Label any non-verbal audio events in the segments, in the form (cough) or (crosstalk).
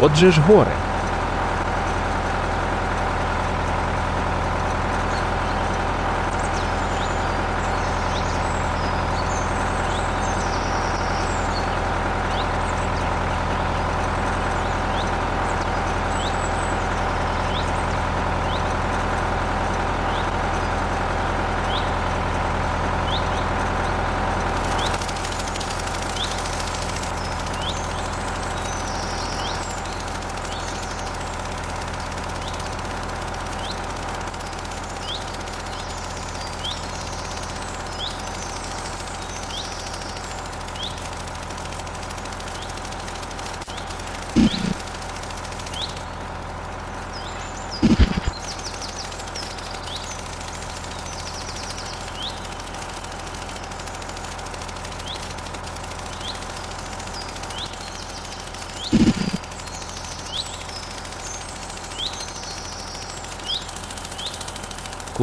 Отже ж горе.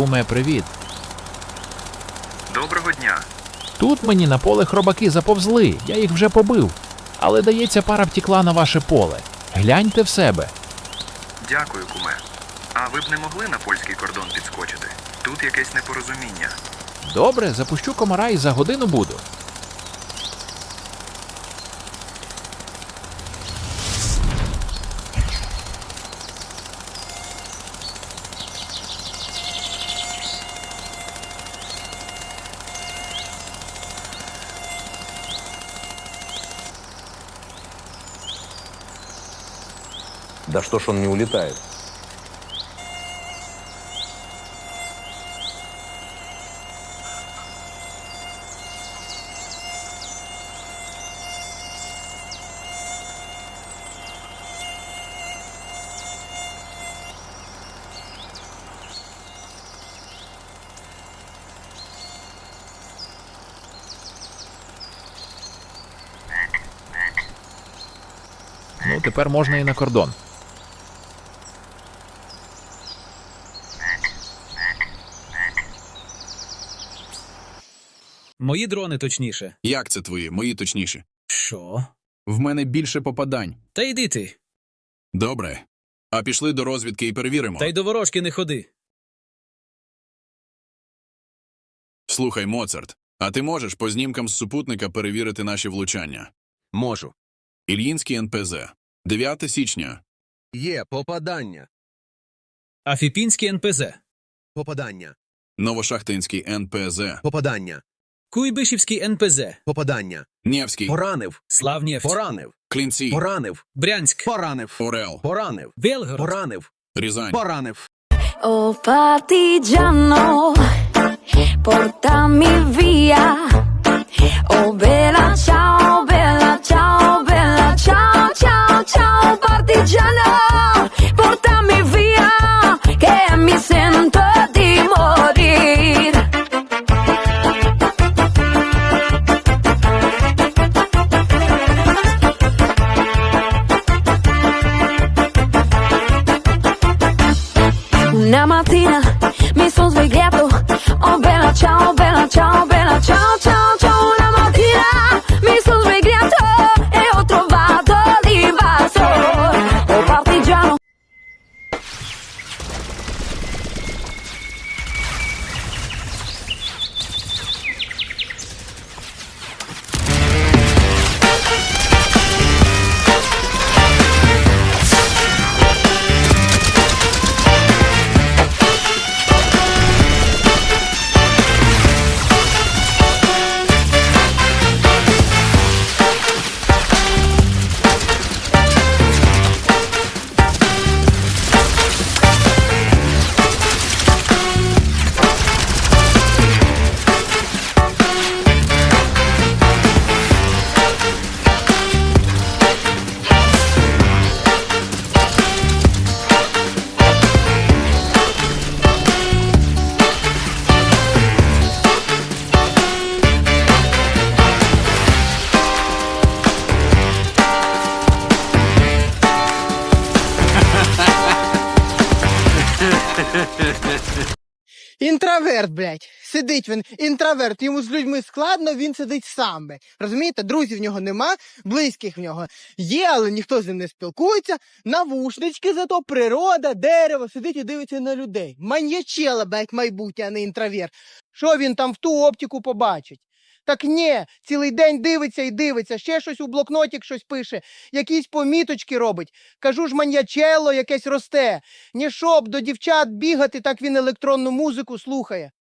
Куме, привіт. Доброго дня. Тут мені на поле хробаки заповзли, я їх вже побив. Але дається пара втікла на ваше поле. Гляньте в себе. Дякую, куме. А ви б не могли на польський кордон підскочити? Тут якесь непорозуміння. Добре, запущу комара і за годину буду. Что ж он не улетает? Ну, тепер можна і на кордон. Мої дрони точніше. Як це твої? Мої точніше. Що? В мене більше попадань. Та йди ти. Добре. А пішли до розвідки і перевіримо. Та й до ворожки не ходи. Слухай, Моцарт, а ти можеш по знімкам з супутника перевірити наші влучання? Можу. Ільїнський НПЗ. 9 січня. Є попадання. Афіпінський НПЗ. Попадання. Новошахтинський НПЗ. Попадання. Куйбишівський НПЗ. Попадання. Нєвський. Поранив. Славнєфть. Поранив. Клінці. Поранив. Брянськ. Поранив. Орел. Поранив. Белгород. Поранив. Рязань. Поранив. Oh partigiano, portami via. Oh bella ciao, bella ciao, bella ciao, ciao, ciao partigiano, portami via, che mi sento Latina, Martina. Інтроверт, блядь. Сидить він, інтроверт. Йому з людьми складно, він сидить сам. Розумієте, друзів в нього нема, близьких в нього є, але ніхто з ним не спілкується. Навушнички, зато природа, дерево, сидить і дивиться на людей. Маньячела, блядь, майбутнє, а не інтроверт. Що він там в ту оптику побачить? Так ні, цілий день дивиться і дивиться, ще щось у блокнотик щось пише, якісь поміточки робить. Кажу ж, маньячело якесь росте. Ні щоб до дівчат бігати, так він електронну музику слухає.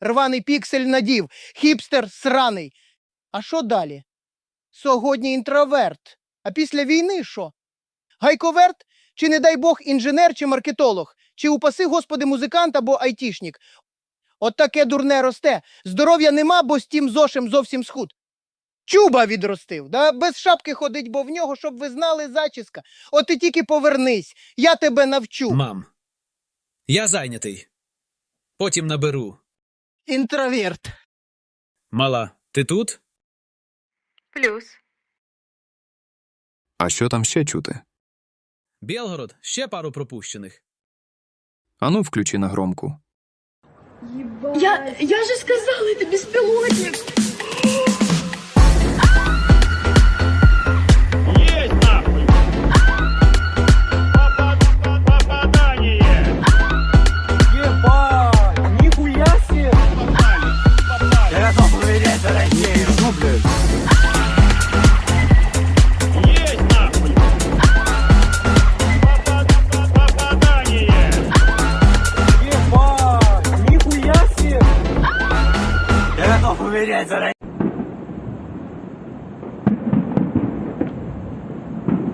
Рваний піксель надів, хіпстер сраний. А що далі? Сьогодні інтроверт. А після війни що? Гайковерт? Чи, не дай Бог, інженер чи маркетолог? Чи упаси, господи, музикант або айтішник? От таке дурне росте. Здоров'я нема, бо з тим зошем зовсім схуд. Чуба відростив, да? без шапки ходить, бо в нього, щоб ви знали, зачіска. От ти тільки повернись, я тебе навчу. Мам. Я зайнятий. Потім наберу. Інтроверт. Мала, ти тут? Плюс. А що там ще чути? Білгород, ще пару пропущених. Ану, включи на громку. Я, я же сказала, это беспилотник.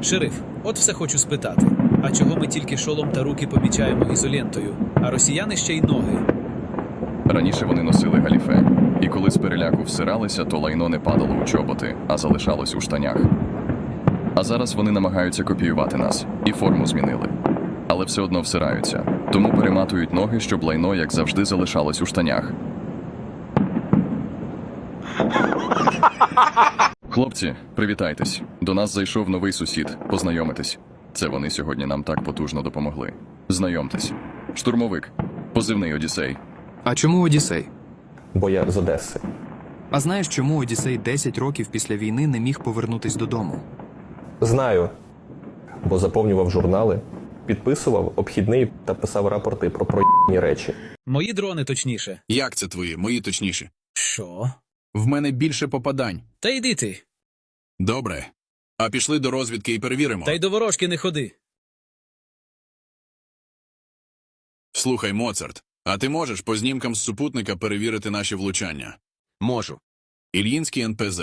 Шериф, от все хочу спитати. А чого ми тільки шолом та руки помічаємо ізолентою, а росіяни ще й ноги? Раніше вони носили галіфе, і коли з переляку всиралися, то лайно не падало у чоботи, а залишалось у штанях. А зараз вони намагаються копіювати нас і форму змінили. Але все одно всираються, тому перематують ноги, щоб лайно, як завжди, залишалось у штанях. Хлопці, привітайтесь. До нас зайшов новий сусід. Познайомитись. Це вони сьогодні нам так потужно допомогли. Знайомтесь. Штурмовик. Позивний Одіссей. А чому Одіссей? Бо я з Одеси. А знаєш, чому Одіссей 10 років після війни не міг повернутись додому? Знаю, бо заповнював журнали, підписував обхідний та писав рапорти про проїбні речі. Мої дрони точніше. Як це твої, мої точніше? Що? В мене більше попадань. Та йди ти. Добре. А пішли до розвідки і перевіримо. Та й до ворожки не ходи. Слухай, Моцарт, а ти можеш по знімкам з супутника перевірити наші влучання? Можу. Ільїнський НПЗ.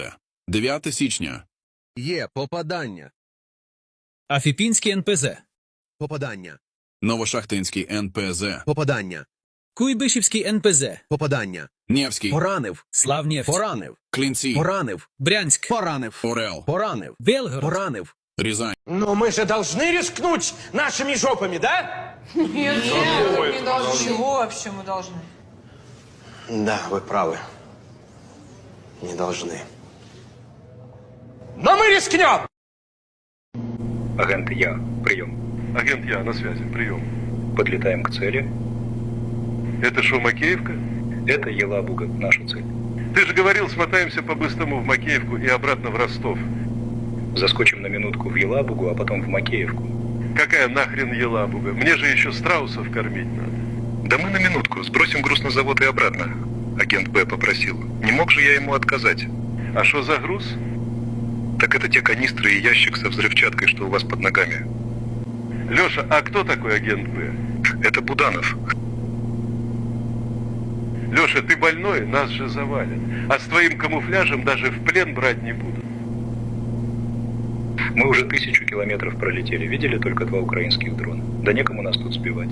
9 січня. Є попадання. Афіпінський НПЗ. Попадання. Новошахтинський НПЗ. Попадання. Куйбишівський НПЗ. Попадання. Невський. Поранив. Славнєфть. Поранив. Клінці. Поранив. Брянськ. Поранив. Орел. Поранив. Белгород. Поранив. Рязань. Но мы же должны рискнуть нашими жопами, да? Нет, не должны. Чего вообще мы должны? Да, вы правы. Не должны. Но мы рискнем! Агент Я, прийом. Агент Я, на связи, прийом. Подлетаем к цели. Это что, Макеевка? Это Елабуга, наша цель. Ты же говорил, смотаемся по-быстрому в Макеевку и обратно в Ростов. Заскочим на минутку в Елабугу, а потом в Макеевку. Какая нахрен Елабуга? Мне же еще страусов кормить надо. Да мы на минутку, сбросим груз на завод и обратно. Агент Б попросил. Не мог же я ему отказать. А что за груз? Так это те канистры и ящик со взрывчаткой, что у вас под ногами. Леша, а кто такой агент Б? Это Буданов. Леша, ты больной, нас же завалят. А с твоим камуфляжем даже в плен брать не будут. Мы уже тысячу километров пролетели, видели только два украинских дрона. Да некому нас тут сбивать.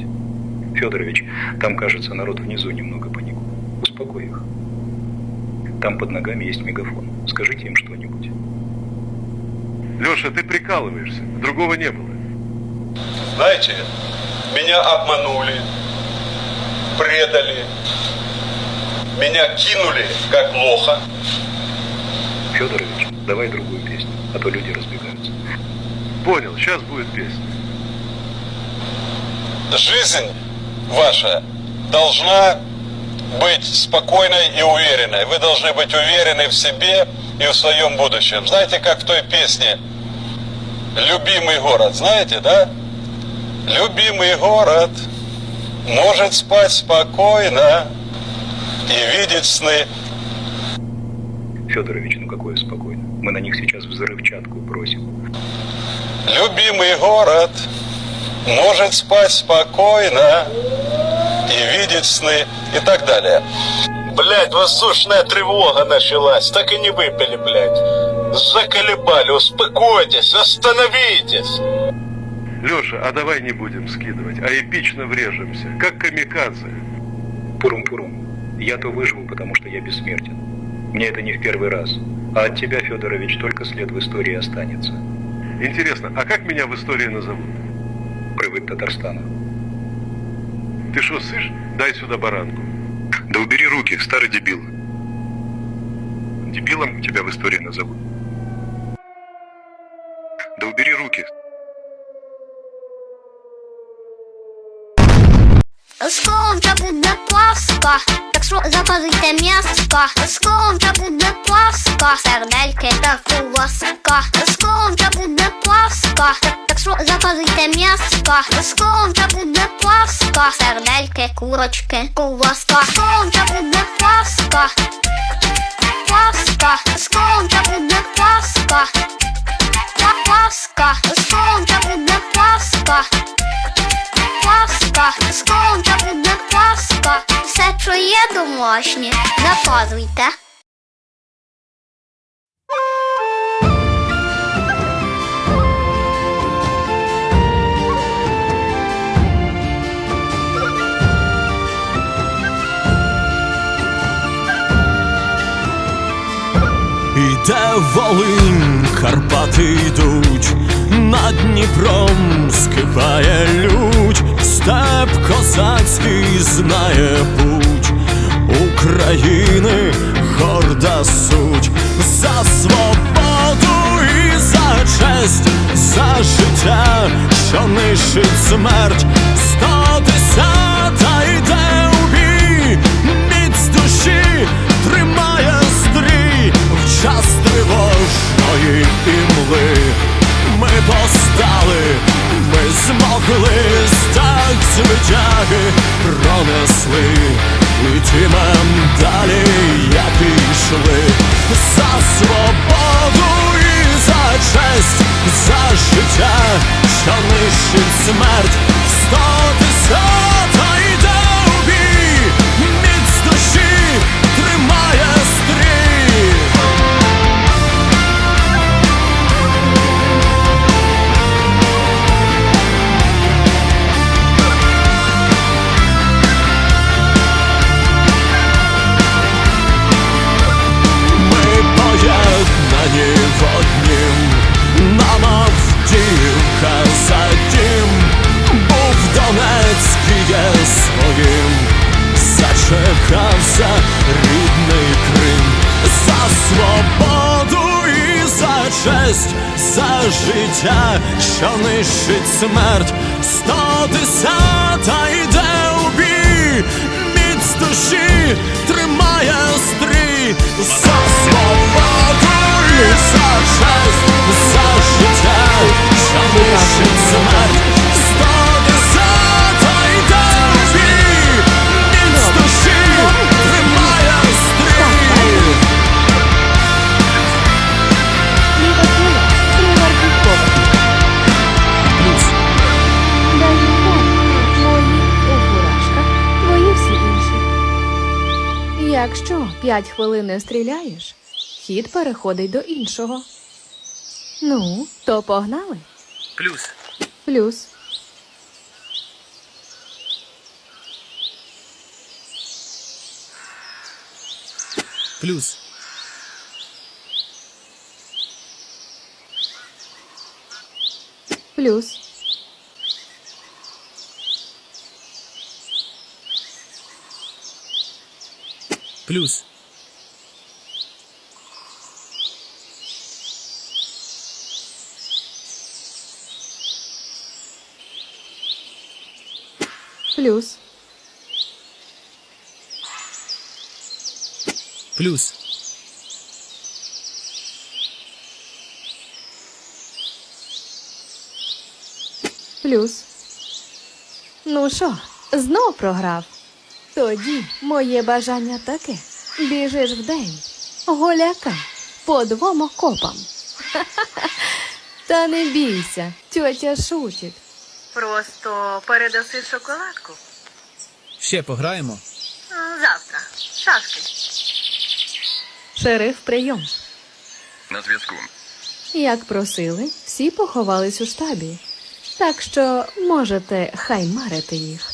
Федорович, там, кажется, народ внизу немного панику. Успокой их. Там под ногами есть мегафон. Скажите им что-нибудь. Леша, ты прикалываешься. Другого не было. Знаете, меня обманули, предали, меня кинули как лоха. Федорович, давай другую песню, а то люди разбегаются. Понял, сейчас будет песня. Жизнь ваша должна быть спокойной и уверенной. Вы должны быть уверены в себе и в своем будущем. Знаете, как в той песне «Любимый город», знаете, да? Любимый город может спать спокойно и видеть сны. Федорович, ну какое спокойно. Мы на них сейчас взрывчатку бросим. Любимый город может спать спокойно и видеть сны и так далее. Блять, воздушная тревога началась, так и не выпили, блядь. Заколебали, успокойтесь, остановитесь. Леша, а давай не будем скидывать, а эпично врежемся, как камикадзе. Пурум-пурум. Я-то выживу, потому что я бессмертен. Мне это не в первый раз. А от тебя, Федорович, только след в истории останется. Интересно, а как меня в истории назовут? Привык Татарстана. Ты что, сышь? Дай сюда баранку. Да убери руки, старый дебил. Дебилом тебя в истории назовут. Да убери руки. Буде пласка, так що запазуйте м'яско. Скоро вже буде пласка, сердельки та куласка. Скоро вже буде пласка, так що запазуйте м'яско. Скоро вже буде пласка, сердельки, курочки, куласка. Скоро вже буде пласка, пласка. Скоро вже буде пласка, Пла- пласка. Скоро вже буде пласка. Пласка, сконка буде пласка. Все, що є домашнє, заказуйте. Іде Волинь, Карпати йдуть, над Дніпром скипає лють, Степ козацький знає путь України горда суть. За свободу і за честь, за життя, що нищить смерть, сто десята йде у бій, душі тримає стрій. В час тривожної імли. Ми постали, ми змогли стак звитяги пронесли, і далі як пішли. За свободу і за честь, за життя, що нищить смерть, честь, за життя, що нищить смерть, сто десята йде у бій, міць душі тримає стрій, за свободу і за честь, за життя, що нищить смерть, Якщо п'ять хвилин не стріляєш, хід переходить до іншого. Ну, то погнали. Плюс. Плюс. Плюс. Плюс. Плюс. Плюс. Плюс. Плюс. Ну що, знов програв? Тоді моє бажання таке. Біжиш вдень, голяка, по двом окопам. (laughs) Та не бійся, тьотя шутить. Просто передаси шоколадку. Ще пограємо. Завтра. Шашки. Шериф прийом. На зв'язку. Як просили, всі поховались у штабі. Так що можете хаймарити їх.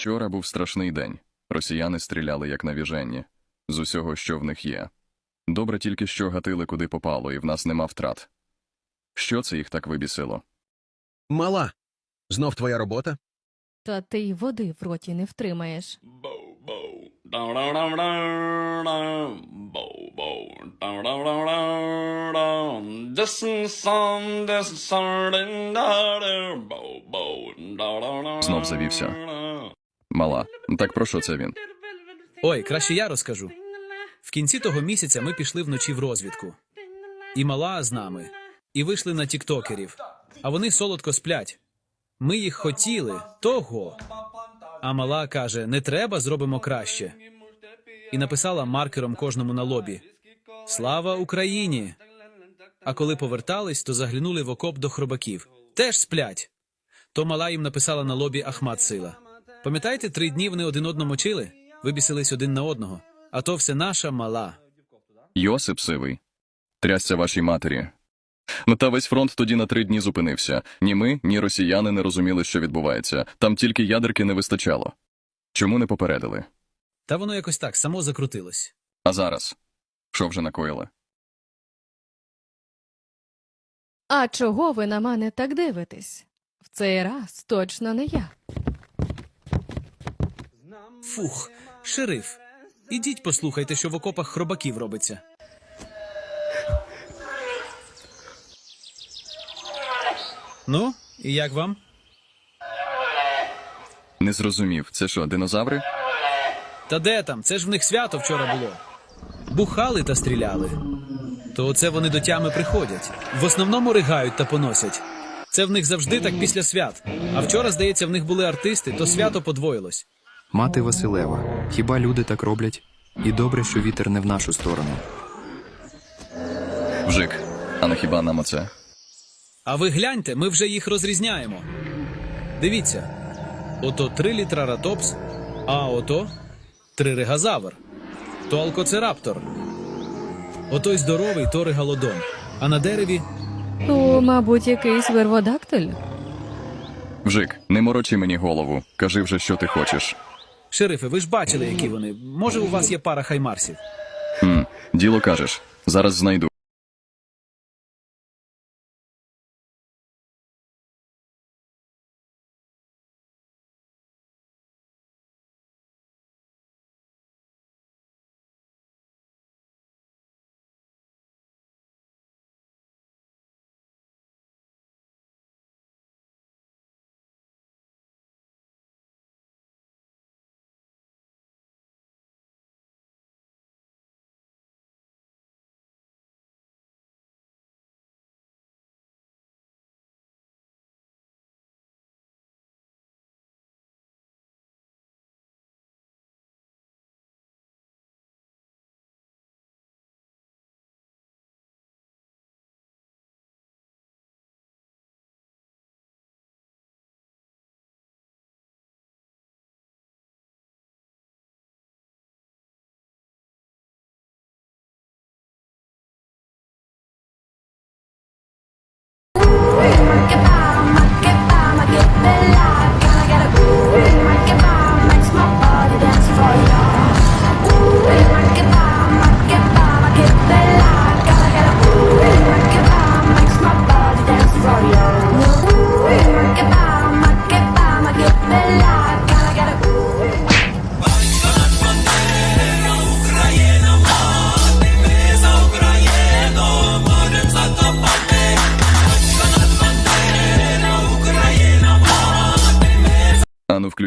Вчора був страшний день. Росіяни стріляли як навіжені. З усього, що в них є. Добре тільки що гатили куди попало, і в нас нема втрат. Що це їх так вибісило? Мала. Знов твоя робота? Та ти й води в роті не втримаєш. Знов завівся. Мала. Так про що це він? Ой, краще я розкажу. В кінці того місяця ми пішли вночі в розвідку. І мала з нами. І вийшли на тіктокерів. А вони солодко сплять. Ми їх хотіли того. А мала каже: не треба, зробимо краще. І написала маркером кожному на лобі: Слава Україні! А коли повертались, то заглянули в окоп до хробаків. Теж сплять. То мала їм написала на лобі Ахмат Сила. Пам'ятаєте, три дні вони один одного мочили? Вибісились один на одного. А то все наша мала. Йосип сивий. Трясся вашій матері. Ну та весь фронт тоді на три дні зупинився. Ні ми, ні росіяни не розуміли, що відбувається. Там тільки ядерки не вистачало. Чому не попередили? Та воно якось так само закрутилось. А зараз? Що вже накоїли? А чого ви на мене так дивитесь? В цей раз точно не я. Фух, шериф. Ідіть послухайте, що в окопах хробаків робиться. Ну, і як вам? Не зрозумів. Це що, динозаври? Та де там? Це ж в них свято вчора було. Бухали та стріляли. То оце вони до тями приходять. В основному ригають та поносять. Це в них завжди так після свят. А вчора, здається, в них були артисти, то свято подвоїлось. Мати Василева, хіба люди так роблять? І добре, що вітер не в нашу сторону. Вжик, а на хіба нам оце? А ви гляньте, ми вже їх розрізняємо. Дивіться: ото трилітраратопс, а ото триригазавр, то алкоцераптор. Отой здоровий то регалодон. А на дереві То, мабуть, якийсь верводактиль? Вжик, не морочи мені голову. Кажи вже, що ти хочеш. Шерифи, ви ж бачили, які вони. Може, у вас є пара хаймарсів. Хм, діло кажеш. Зараз знайду.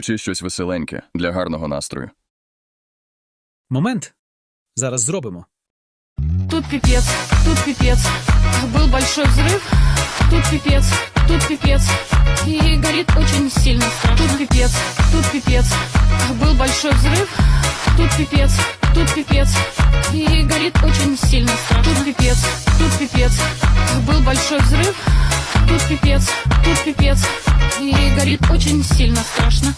включи щось веселеньке для гарного настрою. Момент. Зараз зробимо. Тут пипец, тут пипец. Был большой взрыв. Тут пипец, тут пипец. И горит очень сильно. Тут пипец, тут пипец. Был большой взрыв. Тут пипец, тут пипец. И горит очень сильно. Тут пипец, тут пипец. Был большой взрыв. Тут пипец, тут пипец. И горит очень сильно страшно.